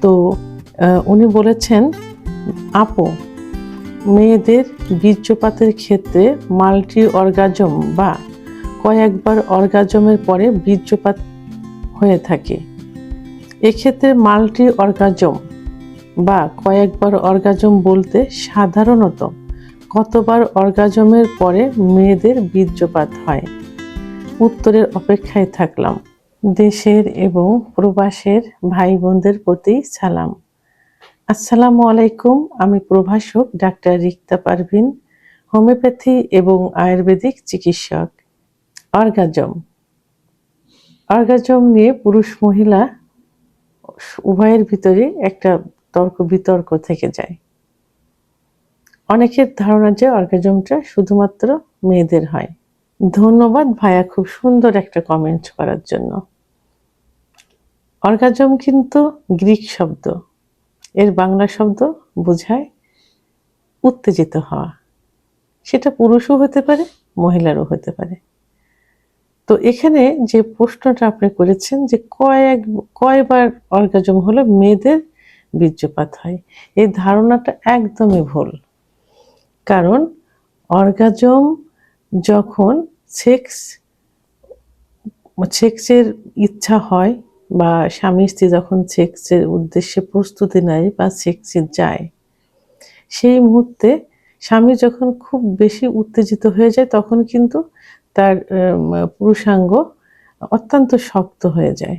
তো উনি বলেছেন, আপো, মেয়েদের বীর্যপাতের ক্ষেত্রে মাল্টি অর্গাজম বা কয়েকবার অর্গাজমের পরে বীর্যপাত হয়ে থাকে। এক্ষেত্রে মাল্টি অর্গাজম বা কয়েকবার অর্গাজম বলতে সাধারণত কতবার অর্গাজমের পরে মেয়েদের বীর্যপাত হয়? উত্তরের অপেক্ষায় থাকলাম। দেশের এবং প্রবাসের ভাই বোনদের প্রতি সালাম। আসসালামু আলাইকুম, আমি প্রভাষক ডাক্তার রিক্তা পারভিন, হোমিওপ্যাথি এবং আয়ুর্বেদিক চিকিৎসক। অর্গাজম। অর্গাজম নিয়ে পুরুষ মহিলা উভয়ের ভিতরে একটা তর্ক বিতর্ক থেকে যায়। অনেকের ধারণা যে অর্গাজমটা শুধুমাত্র মেয়েদের হয়। ধন্যবাদ ভাইয়া খুব সুন্দর একটা কমেন্ট করার জন্য। অর্গাজম কিন্তু গ্রিক শব্দ। এর বাংলা শব্দ বোঝায় উত্তেজিত হওয়া। সেটা পুরুষও হতে পারে, মহিলারও হতে পারে। তো এখানে যে প্রশ্নটা আপনি করেছেন যে কয়েক, কয়বার অর্গাজম হলে মেয়েদের বীর্যপাত হয়, এই ধারণাটা একদমই ভুল। কারণ অর্গাজম যখন সেক্স সেক্সের ইচ্ছা হয় বা স্বামী স্ত্রী যখন সেক্সের উদ্দেশ্যে প্রস্তুতি নেয় বা সেক্সে যায় সেই মুহূর্তে স্বামী যখন খুব বেশি উত্তেজিত হয়ে যায় তখন কিন্তু তার পুরুষাঙ্গ অত্যন্ত শক্ত হয়ে যায়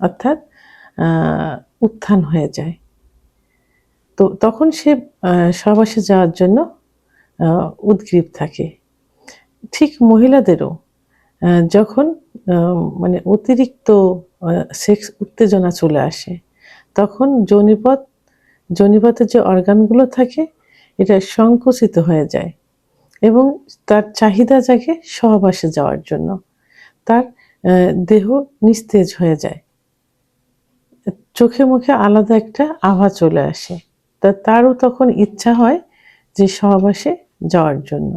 অর্থাৎ উত্থান হয়ে যায়। তো তখন সে আহ, সহবাসে যাওয়ার জন্য উদ্গ্রীব থাকে। ঠিক মহিলাদেরও যখন মানে অতিরিক্ত সেক্স উত্তেজনা চলে আসে, তখন যৌনিপথ, যৌনিপথের যে অর্গানগুলো থাকে, এটা সংকুচিত হয়ে যায় এবং তার চাহিদা জাগে সহবাসে যাওয়ার জন্য। তার দেহ নিস্তেজ হয়ে যায়। চোখে মুখে আলাদা একটা আভা চলে আসে। তা তারও তখন ইচ্ছা হয় যে সহবাসে যাওয়ার জন্য।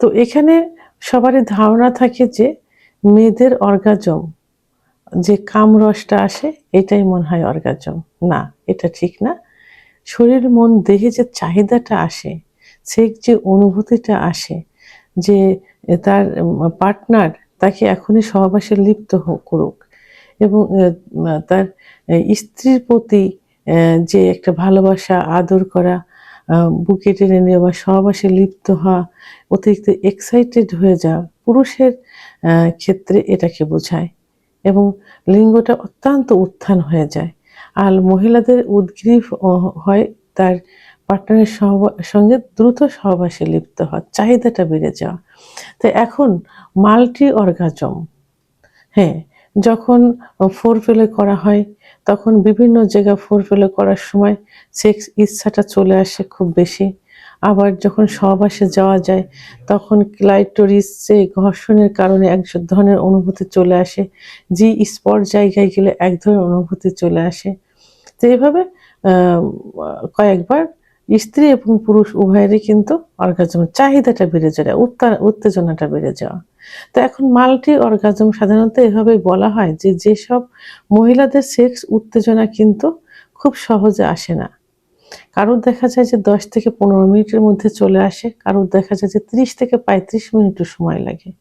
তো এখানে সবারই ধারণা থাকে যে মেয়েদের অর্গাজম, যে কামরসটা আসে, এটাই মনে হয় অর্গাজম। না, এটা ঠিক না। শরীর, মন, দেহে যে চাহিদাটা আসে সে যে অনুভূতিটা আসে, যে তার পার্টনার তাকে এখনই সহবাসে লিপ্ত করুক এবং তার স্ত্রীর প্রতি যে একটা ভালোবাসা, আদর করা বুকে টেনে নেওয়া সহবাসে লিপ্ত হওয়া, অতিরিক্ত এক্সাইটেড হয়ে যাওয়া, পুরুষের ক্ষেত্রে এটাকে বোঝায় এবং লিঙ্গটা অত্যন্ত উত্থান হয়ে যায়। আর মহিলাদের উদ্গ্রীব হয় তার পার্টনারের সঙ্গে দ্রুত সহবাসে লিপ্ত হওয়া, চাহিদাটা বেড়ে যাওয়া। তো এখন মাল্টি অর্গাজম হ্যাঁ যখন ফোর ফেলে করা হয় তখন বিভিন্ন জায়গা ফোর ফেলে করার সময় সেক্স ইচ্ছাটা চলে আসে খুব বেশি। আবার যখন সহবাসে যাওয়া যায় তখন ক্লাইটোরিসে ঘর্ষণের কারণে এক ধরনের অনুভূতি চলে আসে জি স্পট জায়গায় গেলে এক ধরনের অনুভূতি চলে আসে। তো আহ, কয়েকবার স্ত্রী এবং পুরুষ উভয়েরই কিন্তু অর্গাজম চাহিদাটা বেড়ে যায় উত্তা- উত্তেজনাটা বেড়ে যাওয়া। তো এখন মাল্টি অর্গাজম সাধারণত এভাবেই বলা হয় যে যেসব মহিলাদের সেক্স উত্তেজনা কিন্তু খুব সহজে আসে না। কারোর দেখা যায় যে দশ থেকে পনেরো মিনিটের মধ্যে চলে আসে, কারোর দেখা যায় যে ত্রিশ থেকে পঁয়ত্রিশ মিনিটও সময় লাগে।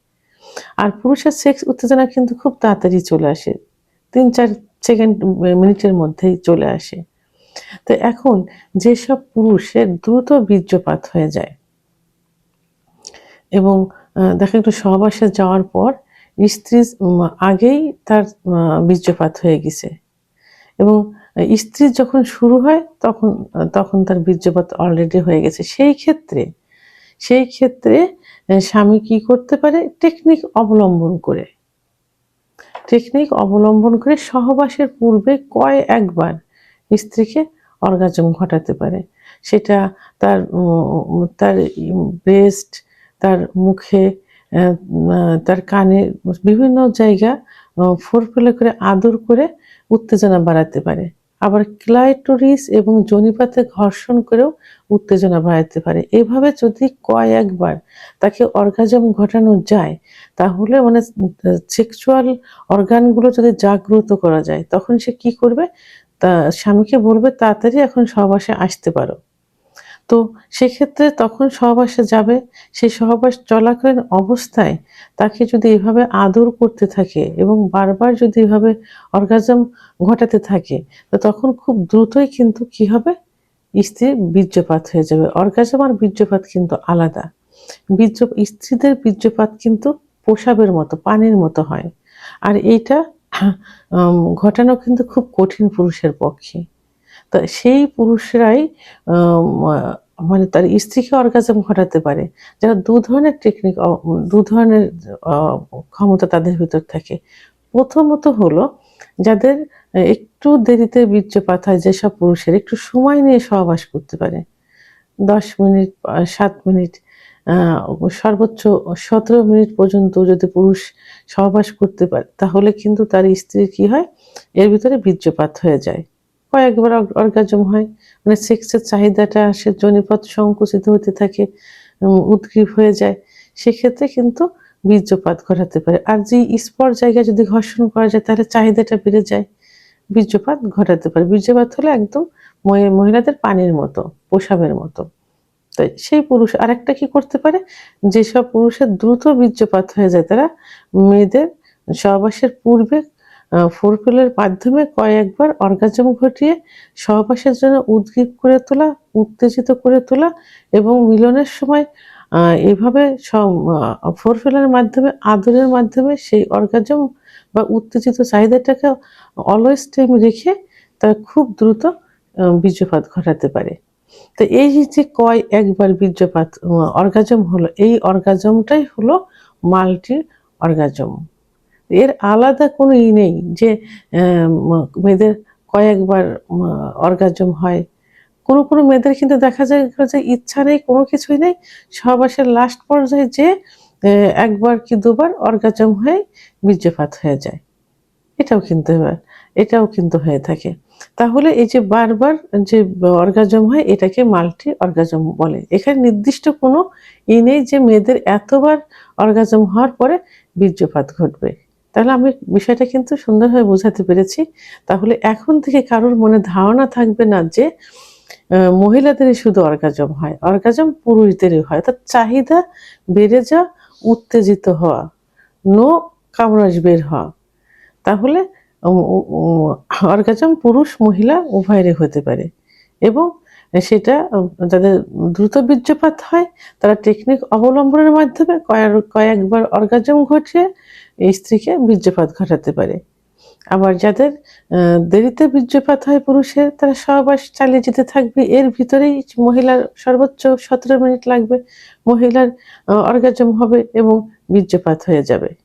আর পুরুষের সেক্স উত্তেজনা কিন্তু খুব তাড়াতাড়ি চলে আসে, তিন চার সেকেন্ড মিনিটের মধ্যেই চলে আসে। তো এখন যেসব পুরুষের দ্রুত বীর্যপাত হয়ে যায়, এবং দেখা একটু সহবাসে যাওয়ার পর স্ত্রী আগেই তার বীর্যপাত হয়ে গেছে। এবং স্ত্রী যখন শুরু হয় তখন তখন তার বীর্যপাত অলরেডি হয়ে গেছে। সেই ক্ষেত্রে সেই ক্ষেত্রে স্বামী কি করতে পারে? টেকনিক অবলম্বন করে। টেকনিক অবলম্বন করে সহবাসের পূর্বে কয় একবার স্ত্রীকে অর্গাজম ঘটাতে পারে। সেটা তার তার ব্রেস্ট তার মুখে তার কানে, বিভিন্ন জায়গা ফোর ফেলে করে আদর করে উত্তেজনা বাড়াতে পারে। আবার ক্লাইটোরিস এবং জনিপাতে ঘর্ষণ করেও উত্তেজনা বাড়াতে পারে। এভাবে যদি কয়েকবার তাকে অর্গাজম ঘটানো যায়, তাহলে মানে সেক্সুয়াল অর্গানগুলো যদি জাগ্রত করা যায়, তখন সে কি করবে? তা স্বামীকে বলবে, তাড়াতাড়ি এখন সহবাসে আসতে পারো। তো সেক্ষেত্রে তখন সহবাসে যাবে। সেই সহবাস চলাকালীন অবস্থায় তাকে যদি এভাবে আদর করতে থাকে এবং বারবার যদি এভাবে অর্গাজম ঘটাতে থাকে, তো তখন খুব দ্রুতই কিন্তু কি হবে? স্ত্রীর বীর্যপাত হয়ে যাবে। অর্গাজম আর বীর্যপাত কিন্তু আলাদা। বীর্য, স্ত্রীদের বীর্যপাত কিন্তু পোশাবের মতো, পানির মতো হয়। আর এইটা ঘটানো কিন্তু খুব কঠিন পুরুষের পক্ষে। তা সেই পুরুষরাই মানে তার স্ত্রীকে অর্গাজম ঘটাতে পারে। যারা দু ধরনের টেকনিক দু ধরনের ক্ষমতা তাদের ভিতর থাকে। প্রথমত হলো যাদের একটু দেরিতে বীর্যপাত হয় যেসব পুরুষের, একটু সময় নিয়ে সহবাস করতে পারে। দশ মিনিট সাত মিনিট সর্বোচ্চ সতেরো মিনিট পর্যন্ত যদি পুরুষ সহবাস করতে পারে, তাহলে কিন্তু তার স্ত্রীর কি হয়? এর ভিতরে বীর্যপাত হয়ে যায়। কয়েকবার অর্গাজম হয়। মানে সেক্সের চাহিদাটা আসে জনিপথ সংকুচিত হতে থাকে উদ্গ্রীব হয়ে যায়। সেক্ষেত্রে কিন্তু বীর্যপাত ঘটাতে পারে। আর যে স্পর জায়গায় যদি ঘর্ষণ করা যায়, তাহলে চাহিদাটা বেড়ে যায়। বীর্যপাত ঘটাতে পারে। বীর্যপাত হলে একদম মহিলাদের পানির মতো, পোশাবের মতো। তাই সেই পুরুষ আরেকটা কি করতে পারে? যেসব পুরুষের দ্রুত বীর্যপাত হয়ে যায়, তারা মেয়েদের সহবাসের পূর্বে ফোরফিলের মাধ্যমে কয়েকবার অর্গাজম ঘটিয়ে সহবাসের জন্য উদ্গ্রীব করে তোলা, উত্তেজিত করে তোলা এবং মিলনের সময় এভাবে ফোরফিলের মাধ্যমে, আদরের মাধ্যমে সেই অর্গাজম বা উত্তেজিত চাহিদাটাকে অলওয়েজ টাইম রেখে তারা খুব দ্রুত বীর্যপাত ঘটাতে পারে। তো এই যে কয় একবার বীর্যপাত অর্গাজম হলো, এই অর্গাজমটাই হলো মাল্টি অর্গাজম। এর আলাদা কোনো ই নেই যে মেয়েদের কয়েকবার অর্গাজম হয়। কোনো কোনো মেয়েদের কিন্তু দেখা যায় যে ইচ্ছা নেই, কোনো কিছুই নেই। সহবাসের লাস্ট পর্যায়ে যে একবার কি দুবার অর্গাজম হয়ে বীর্যপাত হয়ে যায়। এটাও কিন্তু এটাও কিন্তু হয়ে থাকে। তাহলে এই যে বারবার যে অর্গাজম হয়, এটাকে মাল্টি অর্গাজম বলে। এখানে নির্দিষ্ট কোনো ই নেই যে মেয়েদের এতবার অর্গাজম হওয়ার পরে বীর্যপাত ঘটবে। তাহলে আমি বিষয়টা কিন্তু সুন্দরভাবে বোঝাতে পেরেছি। তাহলে এখন থেকে কারোর মনে ধারণা থাকবে না যে মহিলাদেরই শুধু অর্গাজম হয়। অর্গাজম পুরুষদেরই হয়। তার চাহিদা বেড়ে যাওয়া, উত্তেজিত হওয়া, নো কামরাজ বের হওয়া। তাহলে অর্গাজম পুরুষ মহিলা উভয়েরই হতে পারে। এবং সেটা যাদের দ্রুত বীর্যপাত হয়, তারা টেকনিক অবলম্বনের মাধ্যমে কয়েক- কয়েকবার অর্গাজম ঘটিয়ে এই স্ত্রীকে বীর্যপাত ঘটাতে পারে। আবার যাদের দেরিতে বীর্যপাত হয় পুরুষের, তারা সহবাস চালিয়ে যেতে থাকবে। এর ভিতরেই মহিলার সর্বোচ্চ সতেরো মিনিট লাগবে। মহিলার অর্গাজম হবে এবং বীর্যপাত হয়ে যাবে।